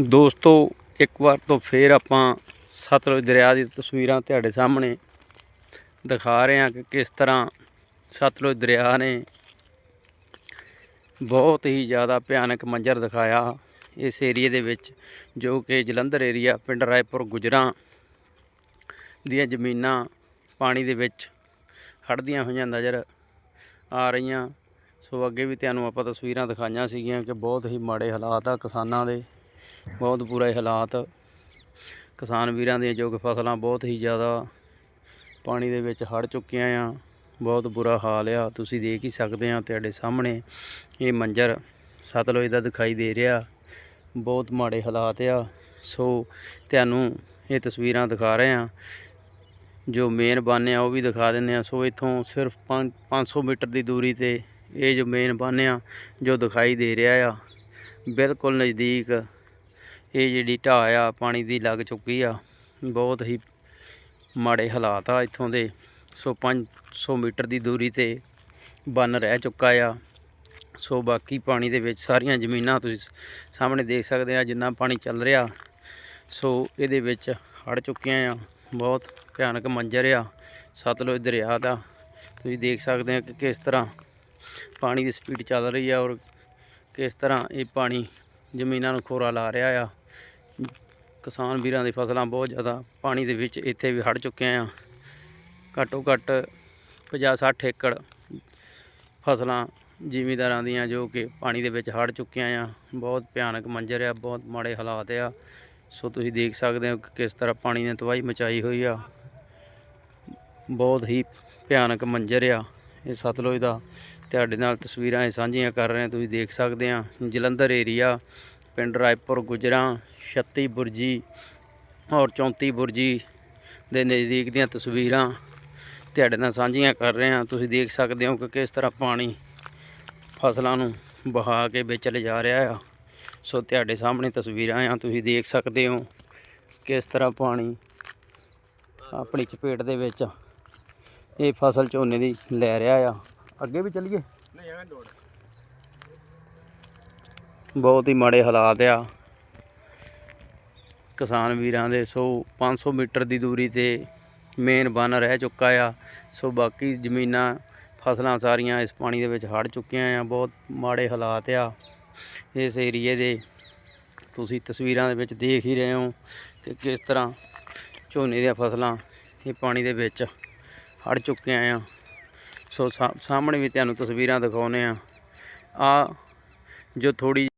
ਦੋਸਤੋ, ਇੱਕ ਵਾਰ ਤੋਂ ਫੇਰ ਆਪਾਂ ਸਤਲੁਜ ਦਰਿਆ ਦੀ ਤਸਵੀਰਾਂ ਤੁਹਾਡੇ ਸਾਹਮਣੇ ਦਿਖਾ ਰਹੇ ਹਾਂ ਕਿ ਕਿਸ ਤਰ੍ਹਾਂ ਸਤਲੁਜ ਦਰਿਆ ਨੇ ਬਹੁਤ ਹੀ ਜ਼ਿਆਦਾ ਭਿਆਨਕ ਮੰਜ਼ਰ ਦਿਖਾਇਆ ਇਸ ਏਰੀਏ ਦੇ ਵਿੱਚ, ਜੋ ਕਿ ਜਲੰਧਰ ਏਰੀਆ ਪਿੰਡ ਰਾਏਪੁਰ, ਗੁਜਰਾਂ ਦੀਆਂ ਜ਼ਮੀਨਾਂ ਪਾਣੀ ਦੇ ਵਿੱਚ ਹੜ੍ਹਦੀਆਂ ਹੋਈਆਂ ਨਜ਼ਰ ਆ ਰਹੀਆਂ। ਸੋ ਅੱਗੇ ਵੀ ਤੁਹਾਨੂੰ ਆਪਾਂ ਤਸਵੀਰਾਂ ਦਿਖਾਈਆਂ ਸੀਗੀਆਂ ਕਿ ਬਹੁਤ ਹੀ ਮਾੜੇ ਹਾਲਾਤ ਆ ਕਿਸਾਨਾਂ ਦੇ। ਬਹੁਤ ਬੁਰੇ ਹਾਲਾਤ। ਕਿਸਾਨ ਵੀਰਾਂ ਦੀਆਂ ਜੋ ਕਿ ਫਸਲਾਂ ਬਹੁਤ ਹੀ ਜ਼ਿਆਦਾ ਪਾਣੀ ਦੇ ਵਿੱਚ ਹੜ ਚੁੱਕੀਆਂ ਆ। ਬਹੁਤ ਬੁਰਾ ਹਾਲ ਆ। ਤੁਸੀਂ ਦੇਖ ਹੀ ਸਕਦੇ ਆ ਤੁਹਾਡੇ ਸਾਹਮਣੇ ਇਹ ਮੰਜ਼ਰ ਸਤਲੁਜ ਦਾ ਦਿਖਾਈ ਦੇ ਰਿਹਾ। ਬਹੁਤ ਮਾੜੇ ਹਾਲਾਤ ਆ। ਸੋ ਤੁਹਾਨੂੰ ਇਹ ਤਸਵੀਰਾਂ ਦਿਖਾ ਰਹੇ ਆ। ਜੋ ਮੇਨ ਬੰਨ੍ਹ ਆ ਉਹ ਵੀ ਦਿਖਾ ਦਿੰਦੇ ਆ। ਸੋ ਇੱਥੋਂ ਸਿਰਫ 500 ਮੀਟਰ ਦੀ ਦੂਰੀ ਤੇ ਇਹ ਜੋ ਮੇਨ ਬੰਨ੍ਹ ਆ ਜੋ ਦਿਖਾਈ ਦੇ ਰਿਹਾ ਆ, ਬਿਲਕੁਲ ਨਜ਼ਦੀਕ ਇਹ ਜਿਹੜੀ ਢਾਹ ਆ, ਪਾਣੀ ਦੀ ਲੱਗ ਚੁੱਕੀ ਆ। ਬਹੁਤ ਹੀ ਮਾੜੇ ਹਾਲਾਤ ਆ ਇੱਥੋਂ ਦੇ। ਸੋ 500 ਮੀਟਰ ਦੀ ਦੂਰੀ ਤੇ ਬੰਨ ਰਹਿ ਚੁੱਕਾ ਆ। ਸੋ ਬਾਕੀ ਪਾਣੀ ਦੇ ਵਿੱਚ ਸਾਰੀਆਂ ਜ਼ਮੀਨਾਂ ਤੁਸੀਂ ਸਾਹਮਣੇ ਦੇਖ ਸਕਦੇ ਆ, ਜਿੰਨਾ ਪਾਣੀ ਚੱਲ ਰਿਹਾ। ਸੋ ਇਹਦੇ ਵਿੱਚ ਹੜ ਚੁੱਕੀਆਂ ਆ। ਬਹੁਤ ਭਿਆਨਕ ਮੰਜ਼ਰ ਆ। ਸਤਲੁਜ ਦਰਿਆ ਦਾ। ਤੁਸੀਂ ਦੇਖ ਸਕਦੇ ਆ ਕਿ ਕਿਸ ਤਰ੍ਹਾਂ ਪਾਣੀ ਦੀ ਸਪੀਡ ਚੱਲ ਰਹੀ ਆ ਔਰ ਕਿਸ ਤਰ੍ਹਾਂ ਇਹ ਪਾਣੀ ਜ਼ਮੀਨਾਂ ਨੂੰ ਖੋਰਾ ਲਾ ਰਿਹਾ ਆ। ਕਿਸਾਨ ਵੀਰਾਂ ਦੀ ਫਸਲਾਂ ਬਹੁਤ ਜ਼ਿਆਦਾ, ਪਾਣੀ ਦੇ ਵਿੱਚ ਇੱਥੇ ਵੀ ਹੜ ਚੁੱਕੇ ਆ। ਘੱਟੋ ਘੱਟ 50 60 ਏਕੜ ਫਸਲਾਂ ਜ਼ਿਮੀਦਾਰਾਂ ਦੀਆਂ ਜੋ ਕਿ ਪਾਣੀ ਦੇ ਵਿੱਚ ਹੜ ਚੁੱਕੀਆਂ ਆ। ਬਹੁਤ ਭਿਆਨਕ ਮੰਜ਼ਰ ਆ, ਬਹੁਤ ਮਾੜੇ ਹਾਲਾਤ ਆ। ਸੋ ਤੁਸੀਂ ਦੇਖ ਸਕਦੇ ਹੋ ਕਿ ਕਿਸ ਤਰ੍ਹਾਂ ਪਾਣੀ ਨੇ ਤਬਾਹੀ ਮਚਾਈ ਹੋਈ ਆ। ਬਹੁਤ ਹੀ ਭਿਆਨਕ ਮੰਜ਼ਰ ਆ। ਇਹ ਸਤਲੁਜ ਦਾ, ਤੁਹਾਡੇ ਨਾਲ ਤਸਵੀਰਾਂ ਇਹ ਸਾਂਝੀਆਂ ਕਰ ਰਹੇ ਤੁਸੀਂ ਦੇਖ ਸਕਦੇ ਆ, ਜਲੰਧਰ ਏਰੀਆ ਪਿੰਡ ਰਾਏਪੁਰ ਗੁਜਰਾਂ 36 ਬੁਰਜੀ ਔਰ 34 ਬੁਰਜੀ ਦੇ ਨਜ਼ਦੀਕ ਦੀਆਂ ਤਸਵੀਰਾਂ ਤੁਹਾਡੇ ਨਾਲ ਸਾਂਝੀਆਂ ਕਰ ਰਹੇ ਹਾਂ। ਤੁਸੀਂ ਦੇਖ ਸਕਦੇ ਹੋ ਕਿ ਕਿਸ ਤਰ੍ਹਾਂ ਪਾਣੀ ਫਸਲਾਂ ਨੂੰ ਬਹਾ ਕੇ ਵਿੱਚ ਲਿਜਾ ਰਿਹਾ ਆ। ਸੋ ਤੁਹਾਡੇ ਸਾਹਮਣੇ ਤਸਵੀਰਾਂ ਆ। ਤੁਸੀਂ ਦੇਖ ਸਕਦੇ ਹੋ ਕਿਸ ਤਰ੍ਹਾਂ ਪਾਣੀ ਆਪਣੀ ਚਪੇਟ ਦੇ ਵਿੱਚ ਇਹ ਫਸਲ ਝੋਨੇ ਦੀ ਲੈ ਰਿਹਾ ਆ। ਅੱਗੇ ਵੀ ਚੱਲੀਏ? ਬਹੁਤ ਹੀ ਮਾੜੇ ਹਾਲਾਤ ਆ। ਕਿਸਾਨ ਵੀਰਾਂ ਦੇ ਸੋ 500 ਮੀਟਰ ਦੀ ਦੂਰੀ ਤੇ ਮੇਨ ਬੰਨ ਰਹਿ ਚੁੱਕਾ ਆ। ਸੋ ਬਾਕੀ ਜ਼ਮੀਨਾਂ, ਫਸਲਾਂ ਸਾਰੀਆਂ ਇਸ ਪਾਣੀ ਦੇ ਵਿੱਚ ਹੜ ਚੁੱਕੀਆਂ ਆ। ਬਹੁਤ ਮਾੜੇ ਹਾਲਾਤ ਆ ਇਸ ਏਰੀਏ ਦੇ। ਤੁਸੀਂ ਤਸਵੀਰਾਂ ਦੇ ਵਿੱਚ ਦੇਖ ਹੀ ਰਹੇ ਹੋ ਕਿ ਕਿਸ ਤਰ੍ਹਾਂ ਝੋਨੇ ਦੀਆਂ ਫਸਲਾਂ ਇਹ ਪਾਣੀ ਦੇ ਵਿੱਚ ਹੜ ਚੁੱਕੀਆਂ ਆ। ਸੋ ਸਾ- ਸਾਹਮਣੇ ਵੀ ਤੁਹਾਨੂੰ ਤਸਵੀਰਾਂ ਦਿਖਾਉਨੇ ਆ। ਆ ਜੋ ਥੋੜੀ